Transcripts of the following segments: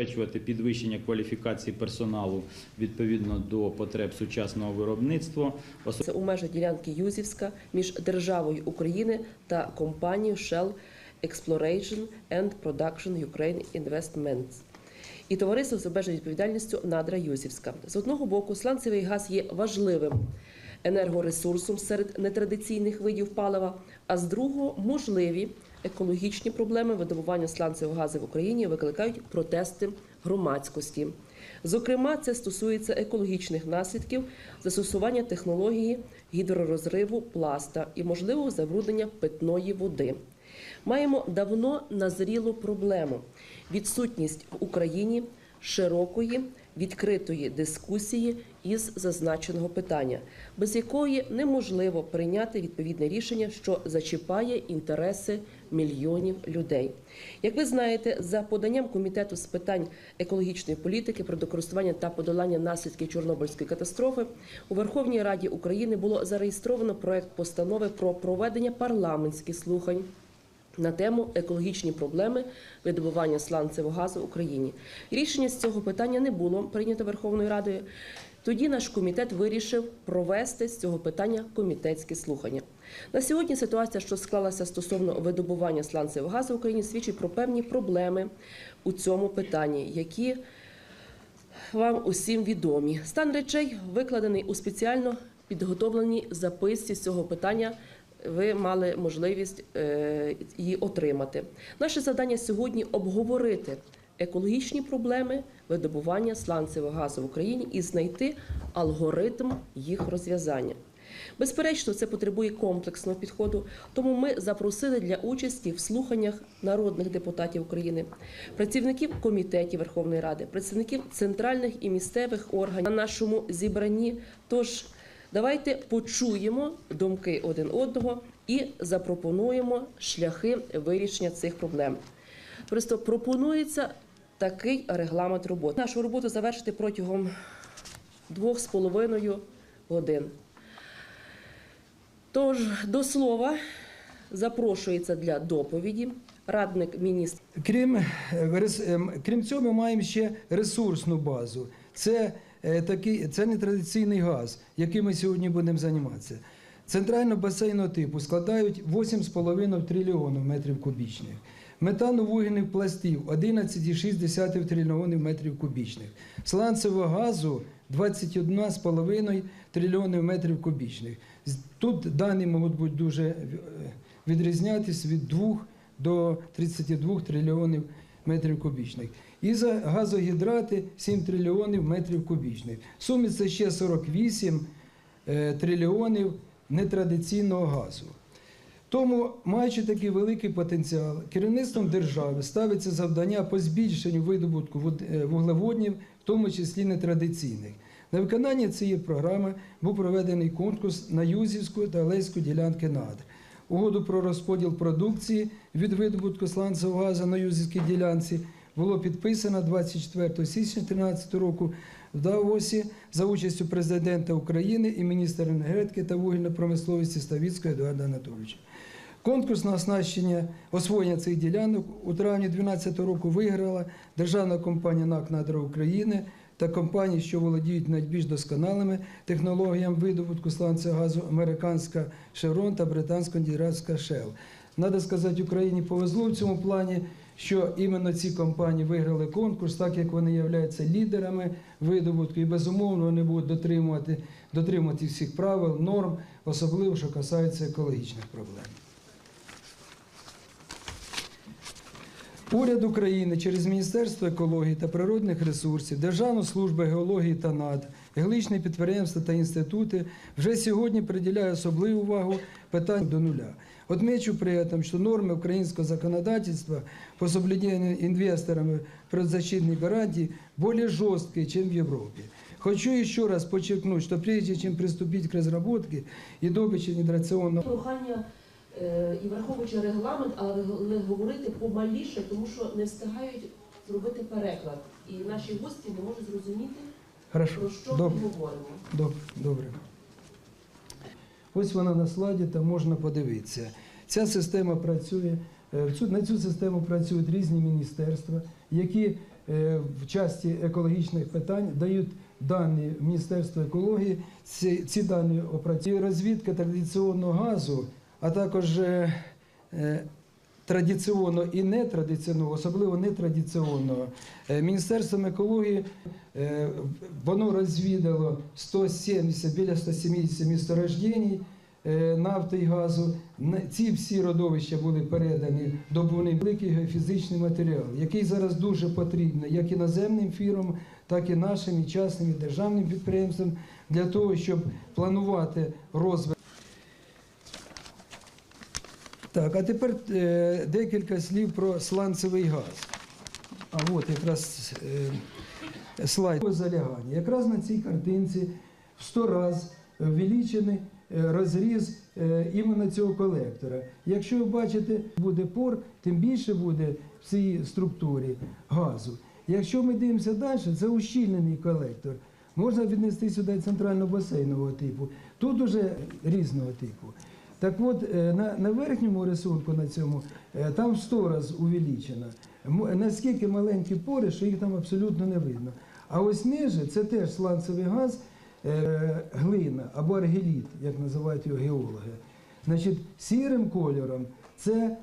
забезпечувати підвищення кваліфікації персоналу відповідно до потреб сучасного виробництва. Це у межах ділянки Юзівська між державою України та компанією Shell Exploration and Production Ukraine Investments. І товариство з обмеженою відповідальністю Надра Юзівська. З одного боку, сланцевий газ є важливим енергоресурсом серед нетрадиційних видів палива, а з другого можливі екологічні проблеми видобування сланцевого газу в Україні викликають протести громадськості. Зокрема, це стосується екологічних наслідків застосування технології гідророзриву пласта і можливого забруднення питної води. Маємо давно назрілу проблему відсутність в Україні широкої відкритої дискусії із зазначеного питання, без якої неможливо прийняти відповідне рішення, що зачіпає інтереси мільйонів людей. Як ви знаєте, за поданням комітету з питань екологічної політики, природокористування та подолання наслідків Чорнобильської катастрофи у Верховній Раді України було зареєстровано проект постанови про проведення парламентських слухань на тему екологічні проблеми видобування сланцевого газу в Україні. Рішення з цього питання не було прийнято Верховною Радою. Тоді наш комітет вирішив провести з цього питання комітетські слухання. На сьогодні ситуація, що склалася стосовно видобування сланцевого газу в Україні, свідчить про певні проблеми у цьому питанні, які вам усім відомі. Стан речей викладений у спеціально підготовленій записці з цього питання. Ви мали можливість е, її отримати. Наше завдання сьогодні обговорити екологічні проблеми видобування сланцевого газу в Україні і знайти алгоритм їх розв'язання. Безперечно, це потребує комплексного підходу, тому ми запросили для участі в слуханнях народних депутатів України, працівників комітетів Верховної Ради, представників центральних і місцевих органів на нашому зібранні. Тож давайте почуємо думки один одного і запропонуємо шляхи вирішення цих проблем. Просто пропонується такий регламент роботи. Нашу роботу завершити протягом двох з половиною годин. Тож до слова запрошується для доповіді радник міністра. Крім, е, ем, крім цього, ми маємо ще ресурсну базу. Це, такий, це нетрадиційний газ, яким ми сьогодні будемо займатися. Центрально басейного типу складають 8,5 трильйонів метрів кубічних. Метановугільних пластів 11,6 трильйонів метрів кубічних. Сланцевого газу 21,5 трильйонів метрів кубічних. Тут дані можуть бути дуже е, відрізнятися від 2 до 32 трильйонів метрів кубічних. І за газогідрати 7 трильйонів метрів кубічних. В сумі це ще 48 е, трильйонів нетрадиційного газу. Тому, маючи такий великий потенціал, керівництвом держави ставиться завдання по збільшенню видобутку е, вуглеводнів, в тому числі нетрадиційних. На виконання цієї програми був проведений конкурс на Юзівську та Олеську ділянки надр. Угоду про розподіл продукції від видобутку сланцевого газу на Юзівській ділянці було підписано 24 січня 2013 року в Давосі за участю президента України і міністра енергетики та вугільної промисловості Ставіцького Едуарда Анатолійовича. Конкурс на оснащення освоєння цих ділянок у травні 2012 року виграла державна компанія НАК «Надра України та компанії, що володіють найбільш досконалими технологіями видобутку сланцевого газу американська Chevron та британська нідерландська Shell. Надо сказати, Україні повезло в цьому плані, що іменно ці компанії виграли конкурс, так як вони являються лідерами видобутку, і безумовно вони будуть дотримувати, дотримувати всіх правил, норм, особливо що касається екологічних проблем. Уряд України через Міністерство екології та природних ресурсів, Державну службу геології та над, геологічні підприємства та інститути вже сьогодні приділяє особливу увагу питань до нуля. Отмечу при этом, что нормы украинского законодательства по соблюдению инвесторами предзащитных гарантий более жесткие, чем в Европе. Хочу еще раз подчеркнуть, что прежде чем приступить к разработке и добыче недрационного Прохання е, і враховуючи регламент, але говорити помаліше, тому що не встигають зробити переклад. І наші гості не можуть зрозуміти, Хорошо. про що Добре. ми говоримо. Добре, добре. Ось вона на слайді, там можна подивитися. Ця система працює, е, на цю систему працюють різні міністерства, які е, в часті екологічних питань дають дані Міністерства екології. Ці, ці дані опрацює розвідка традиційного газу, а також е, е, традиційного і нетрадиційного, особливо нетрадиційного. Е, Міністерством екології воно розвідало 170, біля 170 місторождень нафти і газу. Ці всі родовища були передані добувний великий геофізичний матеріал, який зараз дуже потрібний як іноземним фірмам, так і нашим і частним і державним підприємствам для того, щоб планувати розвиток. Так, а тепер е, декілька слів про сланцевий газ. А от якраз е, слайд залягання. Якраз на цій картинці в 100 раз увеличений е, розріз е, іменно цього колектора. Якщо ви бачите, буде пор, тим більше буде в цій структурі газу. Якщо ми дивимося далі, це ущільнений колектор. Можна віднести сюди центрально-басейнового типу. Тут уже різного типу. Так от, е, на, на верхньому рисунку на цьому е, там в 100 раз увеличено. Наскільки маленькі пори, що їх там абсолютно не видно. А ось ниже це теж сланцевий газ, е, глина або аргеліт, як називають його геологи. Значить, сірим кольором це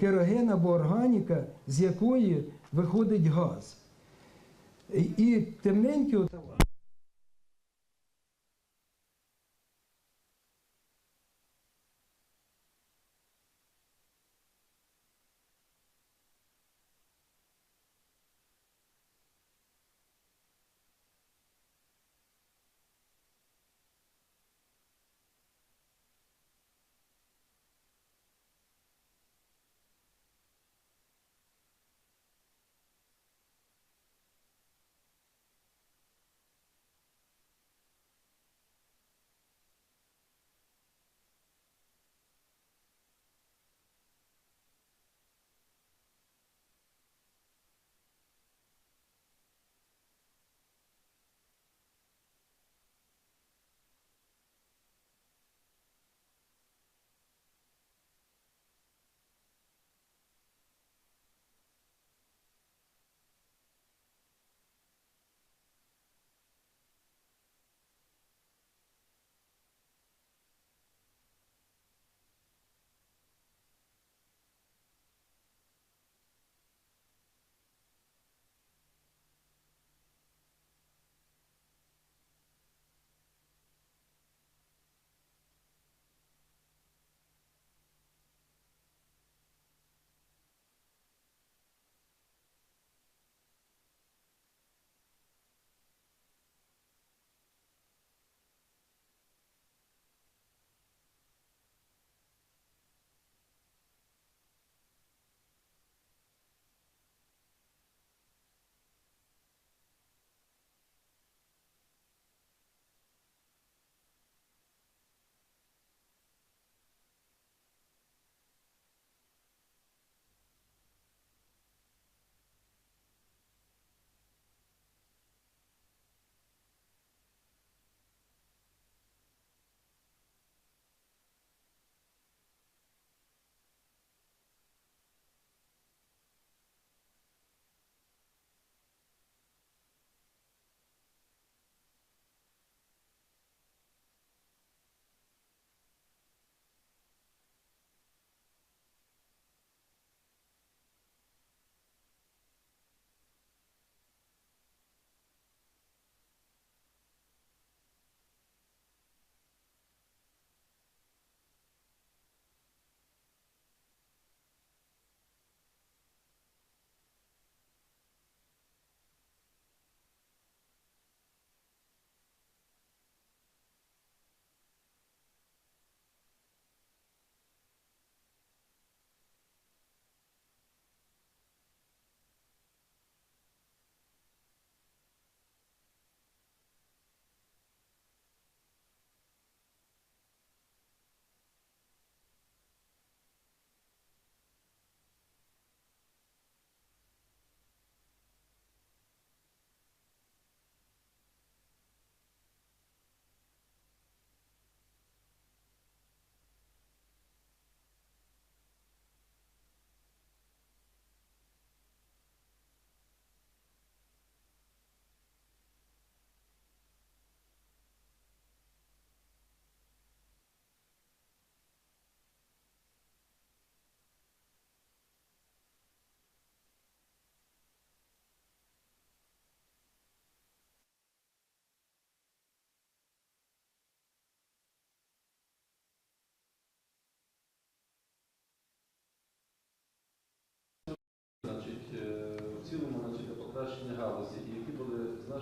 кероген або органіка, з якої виходить газ. І- темненькі от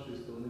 нашої сторони